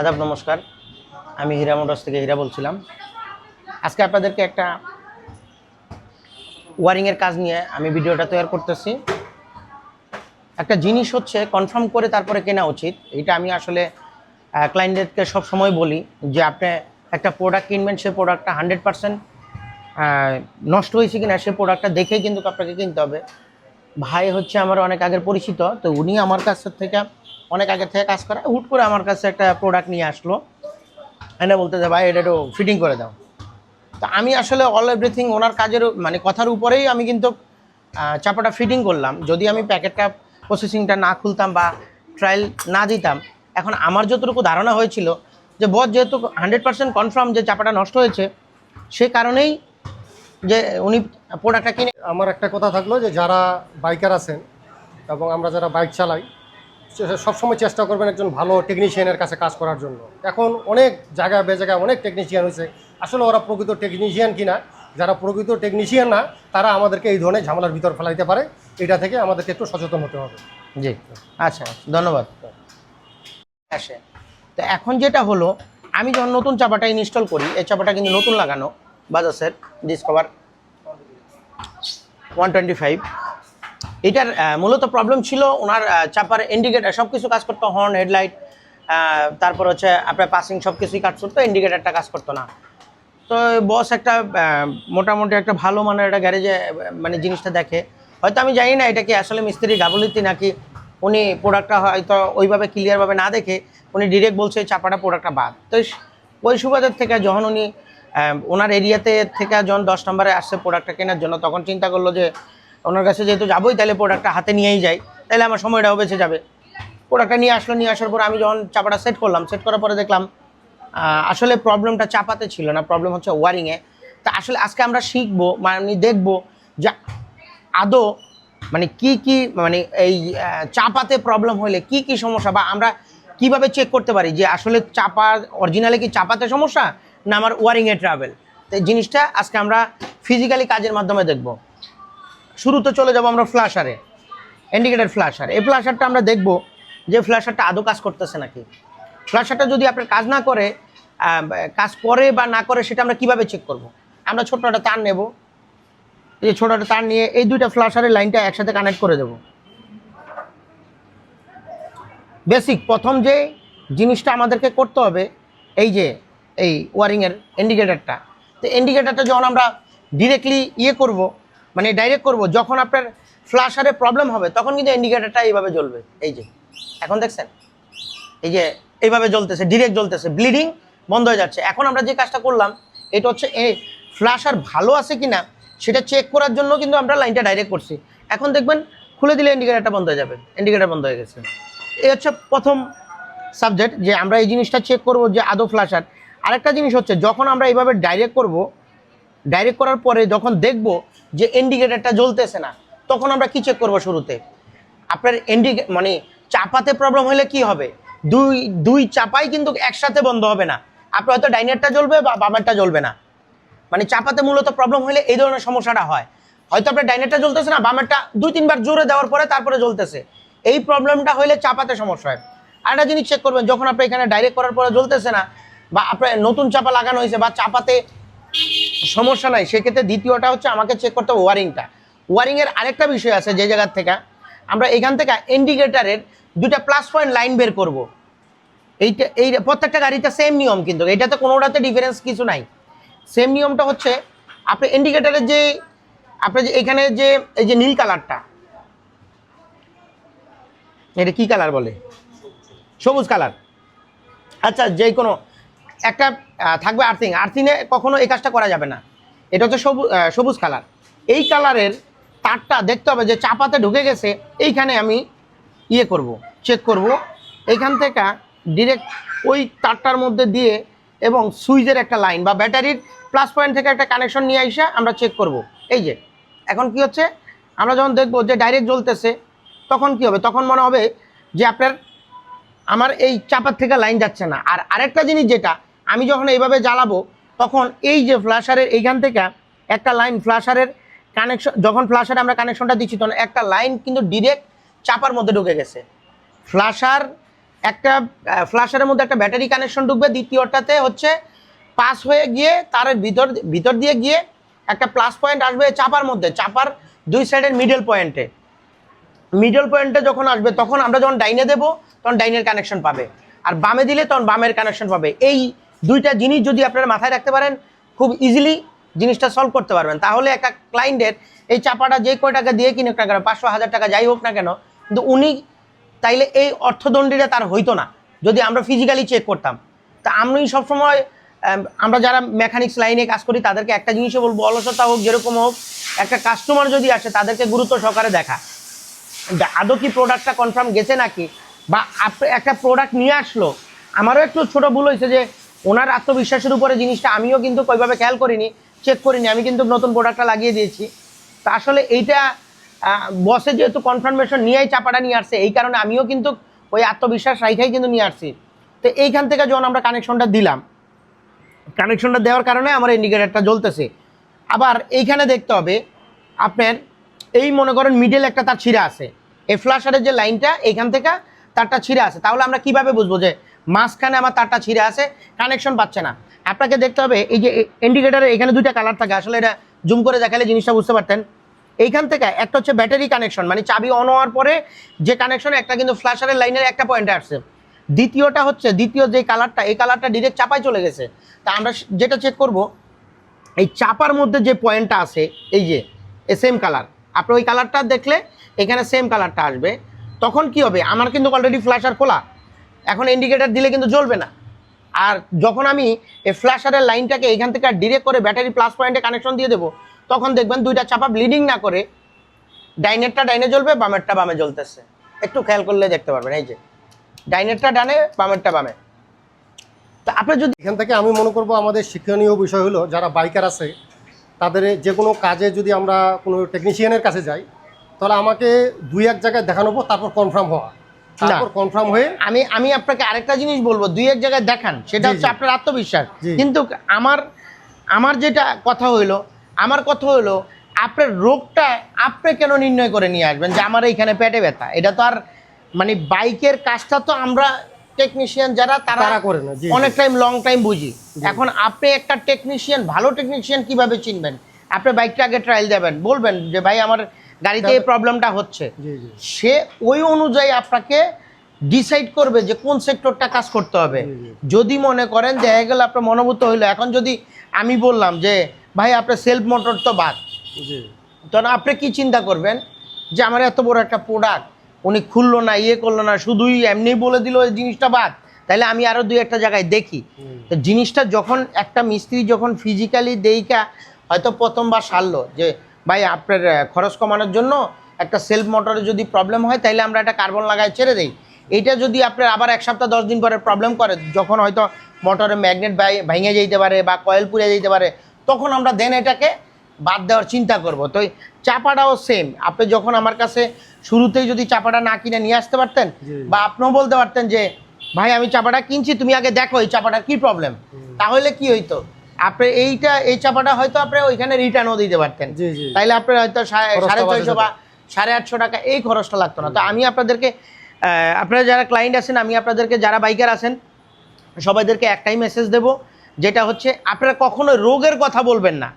আদাব, নমস্কার। আমি হীরা মোটরস থেকে হীরা বলছিলাম। আজকে আপনাদেরকে একটা ওয়ারিংয়ের কাজ নিয়ে আমি ভিডিওটা তৈরি করতেছি। একটা জিনিস হচ্ছে কনফার্ম করে তারপরে কেনা উচিত। এটা আমি আসলে ক্লায়েন্টদেরকে সব সময় বলি যে, আপনি একটা প্রোডাক্ট কিনবেন, সে প্রোডাক্টটা হান্ড্রেড পারসেন্ট নষ্ট হয়েছে কিনা, সে প্রোডাক্টটা দেখেই কিন্তু আপনাকে কিনতে হবে। ভাই হচ্ছে আমার অনেক আগের পরিচিত, তো উনি আমার কাছ থেকে অনেক আগে থেকে কাজ করে। হুট করে আমার কাছে একটা প্রোডাক্ট নিয়ে আসলো। এনে বলতে যে, ভাই, এটা একটু ফিটিং করে দাও। তো আমি আসলে অল এভরিথিং ওনার কাজের মানে কথার উপরেই আমি কিন্তু চাপাটা ফিটিং করলাম। যদি আমি প্যাকেটটা প্রসেসিংটা না খুলতাম বা ট্রায়াল না দিতাম, এখন আমার যতটুকু ধারণা হয়েছিল যে বস যেহেতু হান্ড্রেড পার্সেন্ট কনফার্ম যে চাপাটা নষ্ট হয়েছে, সে কারণেই যে উনি প্রোডাক্টটা কিনে আমার একটা কথা থাকল যে, যারা বাইকার আছেন এবং আমরা যারা বাইক চালাই সবসময় চেষ্টা করবেন একজন ভালো টেকনিশিয়ানের কাছে কাজ করার জন্য। এখন অনেক জায়গায় বে জায়গায় অনেক টেকনিশিয়ান হয়েছে। আসলে ওরা প্রকৃত টেকনিশিয়ান কিনা, যারা প্রকৃত টেকনিশিয়ান না, তারা আমাদেরকে এই ধরনের ঝামেলার ভিতর ফেলাইতে পারে। এটা থেকে আমাদেরকে একটু সচেতন হতে হবে। জি। আচ্ছা ধন্যবাদ। তো এখন যেটা হলো, আমি যখন নতুন চাপাটা ইনস্টল করি, এই চাপাটা কিন্তু নতুন লাগানো বাজাজের ডিসকভার ওয়ান টোয়েন্টি ফাইভ এটার মূলত প্রবলেম ছিল ওনার চাপার ইন্ডিকেটার সব কিছু কাজ করতো হর্ন হেডলাইট তারপর হচ্ছে আপনার পাসিং সব কিছুই কাজ করতো ইন্ডিকেটারটা কাজ করতো না। তো বস একটা মোটামুটি একটা ভালো মানের একটা গ্যারেজে মানে জিনিসটা দেখে। হয়তো আমি জানি না এটা কি আসলে মিস্ত্রি গাবলিতি নাকি উনি প্রোডাক্টটা হয়তো ওইভাবে ক্লিয়ারভাবে না দেখে উনি ডিরেক্ট বলছে চাপাটা প্রোডাক্টটা বাদ। তো ওই সুবাদের থেকে যখন উনি ওনার এরিয়াতে থেকে যখন দশ নম্বরে আসছে প্রোডাক্টটা কেনার জন্য, তখন চিন্তা করল যে ওনার কাছে যেহেতু যাবোই, তাহলে প্রোডাক্টটা হাতে নিয়েই যাই। তাহলে আমার সময়টাও বেঁচে যাবে। প্রোডাক্টটা নিয়ে আসলো, নিয়ে আসার পর আমি যখন চাপাটা সেট করলাম সেট করার পরে দেখলাম আসলে প্রবলেমটা চাপাতে ছিল না প্রবলেম হচ্ছে ওয়ারিংয়ে তা আসলে আজকে আমরা শিখব মানে দেখব যে আদৌ মানে কি কি মানে এই চাপাতে প্রবলেম হলে কি কি সমস্যা বা আমরা কীভাবে চেক করতে পারি যে আসলে চাপা অরিজিনালি কি চাপাতে সমস্যা না আমার ওয়ারিংয়ে ট্রাভেল তো জিনিসটা আজকে আমরা ফিজিক্যালি কাজের মাধ্যমে দেখব। শুরুতে চলে যাব আমরা ফ্ল্যাশারে ইন্ডিকেটার ফ্ল্যাশার এই ফ্ল্যাশারটা আমরা দেখব যে ফ্ল্যাশারটা আদৌ কাজ করতেছে নাকি। ফ্ল্যাশারটা যদি আপনার কাজ না করে কাজ করে বা না করে সেটা আমরা কীভাবে চেক করব? আমরা ছোট্ট একটা তার নেব। এই ছোট একটা তার নিয়ে এই দুইটা ফ্ল্যাশারের লাইনটা একসাথে কানেক্ট করে দেব। বেসিক প্রথম যে জিনিসটা আমাদেরকে করতে হবে, এই যে, এই ওয়ারিংয়ের ইন্ডিকেটারটা তো ইন্ডিকেটারটা যখন আমরা ডিরেক্টলি ইয়ে করব মানে ডাইরেক্ট করব। যখন আপনার ফ্ল্যাশারে প্রবলেম হবে, তখন কিন্তু ইন্ডিকেটারটা এইভাবে জ্বলবে। এই যে, এখন দেখছেন? এই যে, এইভাবে জ্বলতেছে ডিরেক্ট জ্বলতেছে ব্লিডিং বন্ধ হয়ে যাচ্ছে। এখন আমরা যে কাজটা করলাম, এটা হচ্ছে, এই ফ্ল্যাশার ভালো আছে কিনা, সেটা চেক করার জন্য কিন্তু আমরা লাইনটা ডাইরেক্ট করছি। এখন দেখবেন, খুলে দিলে ইন্ডিকেটারটা বন্ধ হয়ে যাবে। ইন্ডিকেটার বন্ধ হয়ে গেছে। এই হচ্ছে প্রথম সাবজেক্ট যে আমরা এই জিনিসটা চেক করব যে আদৌ ফ্ল্যাশার আরেকটা জিনিস হচ্ছে, যখন আমরা এইভাবে ডাইরেক্ট করব ডাইরেক্ট করার পরে যখন দেখব যে ইন্ডিকেটারটা জ্বলতেছে না, তখন আমরা কি চেক করব শুরুতে? আপনার ইন্ডিকে মানে চাপাতে প্রবলেম হলে কি হবে? দুই দুই চাপাই কিন্তু একসাথে বন্ধ হবে না। আপনার হয়তো ডাইনারটা জ্বলবে বা বাবারটা জ্বলবে না। মানে চাপাতে মূলত প্রবলেম হলে এই ধরনের সমস্যাটা হয়। হয়তো আপনার ডাইনারটা জ্বলতেছে না বামেরটা দুই, তিনবার জোরে দেওয়ার পরে তারপরে জ্বলতেছে। এই প্রবলেমটা হলে চাপাতে সমস্যা হয়। আরেকটা জিনিস চেক করবেন, যখন আপনি এখানে ডাইরেক্ট করার পরে জ্বলতেছে না, বা আপনার নতুন চাপা লাগানো হয়েছে বা চাপাতে সমস্যা নাই। সেক্ষেত্রে দ্বিতীয়টা হচ্ছে আমাকে চেক করতে হবে ওয়ারিংটা। ওয়ারিংয়ের আরেকটা বিষয় আছে যে জায়গার থেকে। আমরা এখান থেকে ইন্ডিকেটারের দুটা প্লাস পয়েন্ট লাইন বের করব। এইটা, এই প্রত্যেকটা গাড়িতে সেম নিয়ম কিন্তু। এটাতে কোনোটাতে ডিফারেন্স কিছু নাই। সেম নিয়মটা হচ্ছে, আপনি ইন্ডিকেটারের যে, আপনি যে এখানে যে, এই যে নীল কালারটা, এটা কি কালার বলে? সবুজ কালার। আচ্ছা যে কোনো একটা থাকবে আর্থিং। আর্থিংয়ে কখনো এই কাজটা করা যাবে না। এটা হচ্ছে সবুজ সবুজ কালার। এই কালারের তারটা দেখতে হবে যে চাপাতে ঢুকে গেছে, এইখানে আমি ইয়ে করব চেক করব। এইখান থেকে ডিরেক্ট ওই তারটার মধ্যে দিয়ে এবং সুইচের একটা লাইন বা ব্যাটারির প্লাস পয়েন্ট থেকে একটা কানেকশন নিয়ে এসে আমরা চেক করব। এই যে, এখন কি হচ্ছে? আমরা যখন দেখব যে ডাইরেক্ট জ্বলতেছে, তখন কি হবে? তখন মনে হবে যে আপনার, আমার এই চাপার থেকে লাইন যাচ্ছে না। আর আরেকটা জিনিস যেটা আমি যখন এইভাবে জ্বালাবো, তখন এই যে ফ্ল্যাশারের এইখান থেকে একটা লাইন ফ্ল্যাশারের কানেকশন যখন ফ্ল্যাশারে আমরা কানেকশনটা দিচ্ছি, তখন একটা লাইন কিন্তু ডিরেক্ট চাপার মধ্যে ঢুকে গেছে। ফ্ল্যাশার একটা ফ্ল্যাশারের মধ্যে একটা ব্যাটারি কানেকশন ঢুকবে, দ্বিতীয়টাতে হচ্ছে পাস হয়ে গিয়ে তার ভিতর ভিতর দিয়ে গিয়ে একটা প্লাস পয়েন্ট আসবে চাপার মধ্যে, চাপার দুই সাইডের মিডল পয়েন্টে মিডল পয়েন্টে যখন আসবে, তখন আমরা যখন ডাইনে দেবো, তখন ডাইনের কানেকশন পাবে। আর বামে দিলে তখন বামের কানেকশন পাবে। এই দুইটা জিনিস যদি আপনারা মাথায় রাখতে পারেন, খুব ইজিলি জিনিসটা সলভ করতে পারবেন। তাহলে একটা ক্লায়েন্টের এই চাপাটা যে কয় টাকা দিয়ে কিনুক না কেন, পাঁচশো হাজার টাকা যাই হোক না কেন, কিন্তু উনি তাইলে এই অর্থদণ্ডীটা তার হইতো না, যদি আমরা ফিজিক্যালি চেক করতাম। তা আমি সবসময় আমরা যারা মেকানিক্স লাইনে কাজ করি, তাদেরকে একটা জিনিসই বলব, অলসতা হোক, যেরকম হোক, একটা কাস্টমার যদি আসে, তাদেরকে গুরুত্ব সহকারে দেখা। আদৌ কি প্রোডাক্টটা কনফার্ম গেছে নাকি? বা একটা প্রোডাক্ট নিয়ে আসলো, আমারও একটু ছোটো ভুল হয়েছে যে ওনার আত্মবিশ্বাসের উপরে জিনিসটা আমিও কিন্তু ওইভাবে খেয়াল করিনি চেক করিনি, আমি কিন্তু নতুন প্রোডাক্টটা লাগিয়ে দিয়েছি। তা আসলে এইটা বসে যেহেতু কনফার্মেশন নিয়েই চাপাটা নিয়ে আসছে, এই কারণে আমিও কিন্তু ওই আত্মবিশ্বাস রাইখাই কিন্তু নিয়ে আসছি। তো এইখান থেকে যখন আমরা কানেকশনটা দিলাম কানেকশনটা দেওয়ার কারণে আমার ইন্ডিকেটারটা জ্বলতেছে। আবার এইখানে দেখতে হবে, আপনার এই মনে করেন মিডল একটা তার ছিঁড়া আছে। এই ফ্লাশারের যে লাইনটা এইখান থেকে তারটা ছিঁড়ে আছে। তাহলে আমরা কীভাবে বুঝব যে মাঝখানে আমার তারটা ছিঁড়ে আছে কানেকশন পাচ্ছে না। আপনাকে দেখতে হবে, এই যে ইন্ডিকেটারে এখানে দুইটা কালার থাকে, আসলে এটা জুম করে দেখালে জিনিসটা বুঝতে পারতেন। এইখান থেকে একটা হচ্ছে ব্যাটারি কানেকশন মানে চাবি অন হওয়ার পরে যে কানেকশন একটা কিন্তু ফ্ল্যাশারের লাইনের একটা পয়েন্টে আসছে। দ্বিতীয়টা হচ্ছে, দ্বিতীয় যে কালারটা এই কালারটা ডিরেক্ট চাপায় চলে গেছে। তা আমরা যেটা চেক করব, এই চাপার মধ্যে যে পয়েন্টটা আছে, এই যে সেম কালার আপনি ওই কালারটা দেখলে এখানে সেম কালারটা আসবে। তখন কি হবে? আমার কিন্তু অলরেডি ফ্ল্যাশার খোলা। এখন ইন্ডিকেটার দিলে কিন্তু জ্বলবে না। আর যখন আমি এই ফ্ল্যাশারের লাইনটাকে এখান থেকে ডিরেক্ট করে ব্যাটারি প্লাস পয়েন্টে কানেকশন দিয়ে দেবো, তখন দেখবেন দুইটা চাপা ব্লিডিং না করে ডাইনেরটা ডাইনে জ্বলবে, বামেরটা বামে জ্বলতেছে। একটু খেয়াল করলে দেখতে পারবেন, এই যে। ডাইনেরটা ডানে, বামেরটা বামে। তা আপনি যদি এখান থেকে আমি মনে করব আমাদের শিক্ষণীয় বিষয় হলো, যারা বাইকার আছে, তাদের যে কোনো কাজে যদি আমরা কোনো টেকনিশিয়ানের কাছে যাই, তাহলে আমাকে দুই এক জায়গায় দেখানো পর তারপর কনফার্ম হওয়া। তারপর কনফার্ম হয়ে আমি আমি আপনাকে আরেকটা জিনিস বলব দুই এক জায়গায় দেখান সেটা হচ্ছে আপনার আত্মবিশ্বাস। কিন্তু আমার আমার যেটা কথা হইল আমার কথা হইল আপনার রোগটা আপনি কেন নির্ণয় করে নিয়ে আসবেন যে আমার এইখানে পেটে ব্যথা? এটা তো আর মানে বাইকের কাজটা তো আমরা টেকনিশিয়ান যারা তারা করে না। অনেক টাইম লং টাইম বুঝি। এখন আপনি একটা টেকনিশিয়ান ভালো টেকনিশিয়ান কীভাবে চিনবেন? আপনি বাইকটা আগে ট্রায়াল দেবেন বলবেন যে ভাই আমার গাড়িতে এই প্রবলেমটা হচ্ছে। সে ওই অনুযায়ী আপনাকে ডিসাইড করবে যে কোন সেক্টরটা কাজ করতে হবে। যদি মনে করেন দেখা গেল আপনার মনোভূত হইল এখন যদি আমি বললাম যে ভাই আপনার সেলফ মোটর তো বাদ। তখন আপনি কি চিন্তা করবেন? যে আমার এত বড় একটা প্রোডাক্ট উনি খুললো না ইয়ে করল না শুধুই এমনি বলে দিল এই জিনিসটা বাদ। তাহলে আমি আরও দুই একটা জায়গায় দেখি। তো জিনিসটা যখন একটা মিস্ত্রি যখন ফিজিক্যালি দেইকা হয়তো প্রথমবার সারলো যে ভাই আপনার খরচ কমানোর জন্য একটা সেলফ মোটরে যদি প্রবলেম হয় তাহলে আমরা একটা কার্বন লাগায় ছেড়ে দিই। এটা যদি আপনার আবার এক সপ্তাহ দশ দিন পরে প্রবলেম করে যখন হয়তো মোটরে ম্যাগনেট ভেঙে যেতে পারে বা কয়েল পুড়ে যেতে পারে তখন আমরা দেন এটাকে বাদ দেওয়ার চিন্তা করব। তো চাপাটাও সেম আপনি যখন আমার কাছে শুরুতেই যদি চাপাটা না কিনে নিয়ে আসতে পারতেন বা আপনিও বলতে পারতেন যে ভাই আমি চাপাটা কিনছি তুমি আগে দেখো এই চাপাটার কি প্রবলেম তাহলে কি হইতো? আপনি এইটা এই চাপাটা হয়তো আপনি ওইখানে রিটার্নও দিতে পারতেন। তাইলে আপনার হয়তো সাড়ে ছয়শো বা সাড়ে আটশো টাকা এই খরচটা লাগতো না। তো আমি আপনাদেরকে আপনারা যারা ক্লায়েন্ট আছেন আমি আপনাদেরকে যারা বাইকার আছেন সবাইদেরকে একটাই মেসেজ দেব যেটা হচ্ছে আপনারা কখনো রোগের কথা বলবেন না।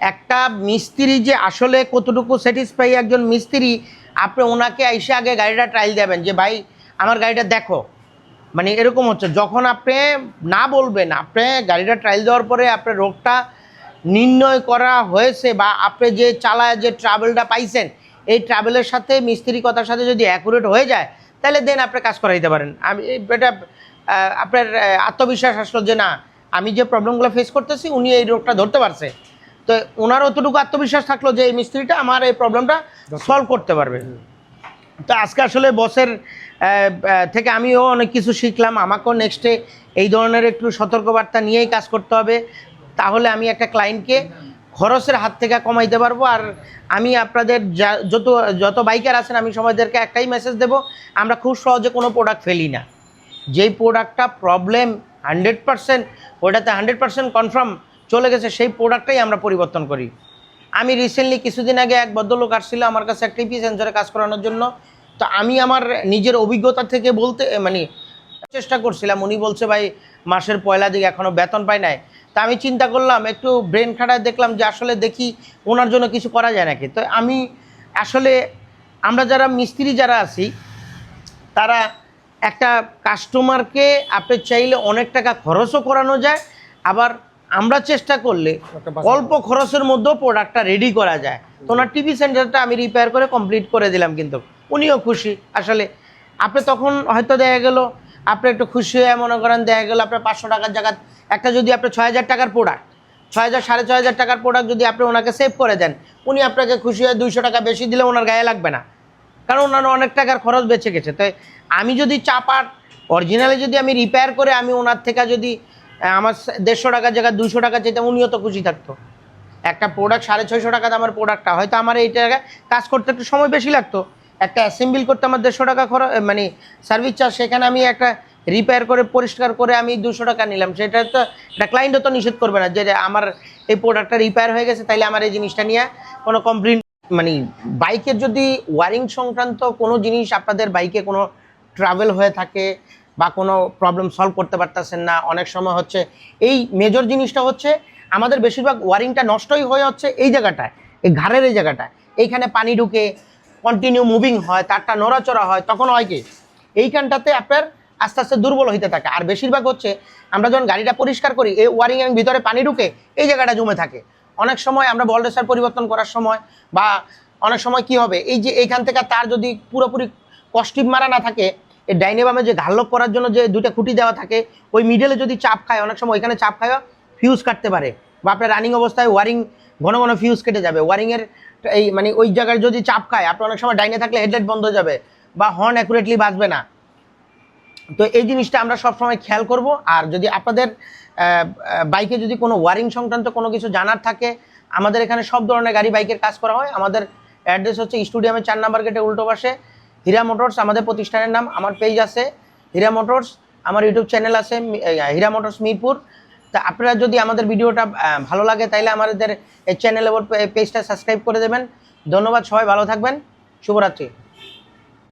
একটা মিস্ত্রি যে আসলে কতটুকু স্যাটিসফাই একজন মিস্ত্রি আপনি ওনাকে এসে আগে গাড়িটা ট্রায়াল দেবেন যে ভাই আমার গাড়িটা দেখো। মানে এরকম হচ্ছে যখন আপনি না বলবেন আপনি গাড়িটা ট্রায়াল দেওয়ার পরে আপনার রোগটা নির্ণয় করা হয়েছে বা আপনি যে চালায় যে ট্রাভেলটা পাইছেন এই ট্রাভেলের সাথে মিস্ত্রি কথার সাথে যদি অ্যাকুরেট হয়ে যায় তাহলে দেন আপনি কাজ করাইতে পারেন। আমি এটা আপনার আত্মবিশ্বাস আসলো যে না আমি যে প্রবলেমগুলো ফেস করতেছি উনি এই রোগটা ধরতে পারছে। তো ওনার অতটুকু আত্মবিশ্বাস থাকল যে এই মিস্ত্রিটা আমার এই প্রবলেমটা সলভ করতে পারবে। তো আজকে আসলে বসের থেকে আমিও অনেক কিছু শিখলাম। আমাকেও নেক্সটে এই ধরনের একটু সতর্কবার্তা নিয়েই কাজ করতে হবে। তাহলে আমি একটা ক্লায়েন্টকে খরচের হাত থেকে কমাইতে পারব। আর আমি আপনাদের যত যত বাইকার আছেন, আমি সবাইদেরকে একটাই মেসেজ দেব, আমরা খুব সহজে কোনো প্রোডাক্ট ফেলি না। যেই প্রোডাক্টটা প্রবলেম হান্ড্রেড পারসেন্ট ওটাতে হান্ড্রেড পারসেন্ট কনফার্ম চলে গেছে, সেই প্রোডাক্টটাই আমরা পরিবর্তন করি। আমি রিসেন্টলি কিছুদিন আগে এক ভদ্রলোক আসছিল আমার কাছে একটা টিপি সেন্সরে কাজ করানোর জন্য। তো আমি আমার নিজের অভিজ্ঞতা থেকে বলতে মানে চেষ্টা করছিলাম। উনি বলছে ভাই মাসের পয়লা দিকে এখনও বেতন পাই নাই। তা আমি চিন্তা করলাম একটু ব্রেন খাটায় দেখলাম যে আসলে দেখি ওনার জন্য কিছু করা যায় নাকি। তো আমি আসলে আমরা যারা মিস্ত্রি যারা আছি তারা একটা কাস্টমারকে আপনি চাইলে অনেক টাকা খরচও করানো যায় আবার আমরা চেষ্টা করলে অল্প খরচের মধ্যেও প্রোডাক্টটা রেডি করা যায়। তো ওনার টিভি সেন্টারটা আমি রিপেয়ার করে কমপ্লিট করে দিলাম কিন্তু। উনিও খুশি। আসলে আপনি তখন হয়তো দেখা গেল, আপনি একটু খুশি হয়ে মনে করেন দেখা গেল আপনার পাঁচশো টাকার জায়গা একটা যদি আপনার ছয় হাজার টাকার প্রোডাক্ট ছয় হাজার, সাড়ে ছয় হাজার টাকার প্রোডাক্ট যদি আপনি ওনাকে সেভ করে দেন, উনি আপনাকে খুশি হয়ে দুইশো টাকা বেশি দিলে ওনার গায়ে লাগবে না। কারণ ওনার অনেক টাকার খরচ বেঁচে গেছে। তাই আমি যদি চাপার অরিজিনালি যদি আমি রিপেয়ার করে আমি ওনার থেকে যদি আমার দেড়শো টাকার জায়গায় দুশো টাকা চাইতাম, উনিও তো খুশি থাকতো। একটা প্রোডাক্ট সাড়ে ছয়শো টাকা দামের প্রোডাক্টটা হয়তো আমার এই জায়গায় কাজ করতে একটু সময় বেশি লাগতো। একটা অ্যাসেম্বল করতে আমার দেড়শো টাকা খরচ মানে সার্ভিস চার্জ সেখানে আমি একটা রিপেয়ার করে, পরিষ্কার করে আমি দুশো টাকা নিলাম। সেটা তো, একটা ক্লায়েন্টও তো নিষেধ করবে না যে আমার এই প্রোডাক্টটা রিপেয়ার হয়ে গেছে, তাইলে আমার এই জিনিসটা নিয়ে কোনো কমপ্লেন মানে বাইকের যদি ওয়ারিং সংক্রান্ত কোনো জিনিস আপনাদের বাইকে কোনো ট্রাভেল হয়ে থাকে বা কোনো প্রবলেম সলভ করতে পারতেছেন না, অনেক সময় হচ্ছে এই মেজর জিনিসটা হচ্ছে আমাদের বেশিরভাগ ওয়ারিংটা নষ্টই হয়ে হচ্ছে এই জায়গাটায়, এই ঘাড়ের এই জায়গাটায়। এইখানে পানি ঢুকে কন্টিনিউ মুভিং হয় তারটা নড়াচড়া হয়, তখন হয় কি? এইখানটাতে আপনার আস্তে আস্তে দুর্বল হইতে থাকে। আর বেশিরভাগ হচ্ছে, আমরা যখন গাড়িটা পরিষ্কার করি, এই ওয়ারিংয়ের ভিতরে পানি ঢুকে এই জায়গাটা জমে থাকে। অনেক সময় আমরা ভোল্টেজের পরিবর্তন করার সময় বা অনেক সময় কি হবে, এই যে এইখান থেকে তার যদি পুরোপুরি কস্টিপ মারা না থাকে, এই ডাইনে বামে যে ঘাল্লক করার জন্য যে দুইটা খুঁটি দেওয়া থাকে, ওই মিডলে যদি চাপ খায়, অনেক সময় ওইখানে চাপ খায় ফিউজ কাটতে পারে। বা আপনার রানিং অবস্থায় ওয়ারিং ঘন ঘন ফিউজ কেটে যাবে। ওয়ারিংয়ের এই মানে ওই জায়গায় যদি চাপ খায় আপনার অনেক সময় ডাইনে থাকলে হেডলাইট বন্ধ হয়ে যাবে বা হর্ন অ্যাকুরেটলি বাজবে না। তো এই জিনিসটা আমরা সবসময় খেয়াল করব। আর যদি আপনাদের বাইকে যদি কোনো ওয়ারিং সংক্রান্ত কোনো কিছু জানার থাকে, আমাদের এখানে সব ধরনের গাড়ি বাইকের কাজ করা হয়। আমাদের অ্যাড্রেস হচ্ছে স্টুডিয়ামের চার নাম্বার গেটে উল্টো পাশে, হীরা মোটরস আমাদের প্রতিষ্ঠানের নাম, আমার পেজ আছে, হীরা মোটরস আমার ইউটিউব চ্যানেল আছে হীরা মোটরস মিরপুর। তা আপনারা যদি আমাদের ভিডিওটা ভালো লাগে তাহলে আমাদের চ্যানেল এবং পেজটা সাবস্ক্রাইব করে দেবেন। ধন্যবাদ, সবাই ভালো থাকবেন। শুভরাত্রি।